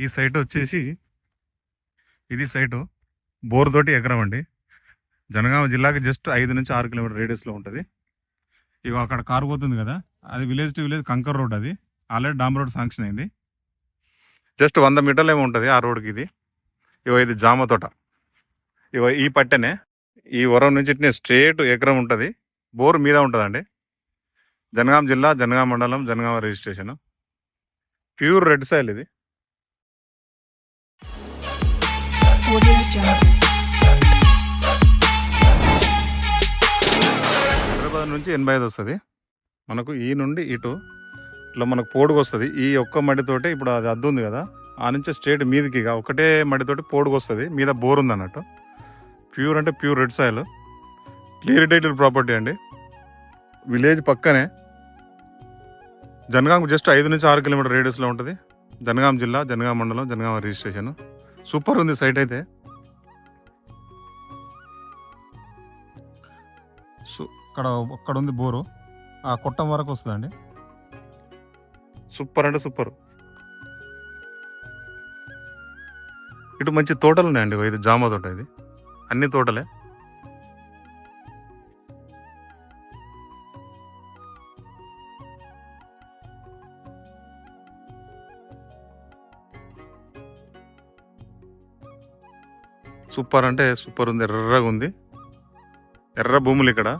ఈ సైట్ వచ్చేసి ఇది సైటు. బోర్ తోటి ఎకరం అండి. జనగామ జిల్లాకి జస్ట్ ఐదు నుంచి ఆరు కిలోమీటర్ రేడియస్లో ఉంటుంది. ఇక అక్కడ కారు పోతుంది కదా. అది విలేజ్ టు విలేజ్ కంకర్ రోడ్ అది. ఆల్రెడీ డామ్ రోడ్ శాంక్షన్ అయింది. జస్ట్ వంద మీటర్లు ఏమో ఉంటుంది ఆ రోడ్కి ఇది. ఇగో ఇది జామ తోట. ఇగో ఈ పట్టెనే ఈ వరం నుంచి ఇట్నే స్ట్రేట్ ఎకరం ఉంటుంది. బోర్ మీద ఉంటుందండి. జనగాం జిల్లా జనగాం మండలం Jangaon registration. Pure red soil ఇది. హైదరాబాద్ నుంచి ఎనభై ఐదు వస్తుంది. మనకు ఈ నుండి ఇటు ఇట్లా మనకు పోడుగు వస్తుంది. ఈ ఒక్క మడితోటే ఇప్పుడు అది అద్దు ఉంది కదా. ఆ నుంచి స్ట్రేట్ మీదకి ఇక ఒకటే మడితోటి పోడుగు వస్తుంది. మీద బోర్ ఉంది అన్నట్టు. ప్యూర్ అంటే pure red soil clear title property అండి. విలేజ్ పక్కనే జనగాం జస్ట్ ఐదు నుంచి ఆరు కిలోమీటర్ రేడియస్లో ఉంటుంది. జనగాం జిల్లా జనగాం మండలం జనగాం రిజిస్ట్రేషన్. సూపర్ ఉంది సైట్ అయితే. సో అక్కడ అక్కడ ఉంది బోరు. ఆ కొట్టం వరకు వస్తుందండి. సూపర్ అంటే సూపర్. ఇటు మంచి తోటలు ఉన్నాయండి ఇది జామ తోట ఇది. అన్ని తోటలే. సూపర్ అంటే సూపర్ ఉంది ఎర్రగా ఉంది. ఎర్ర భూములు ఇక్కడ.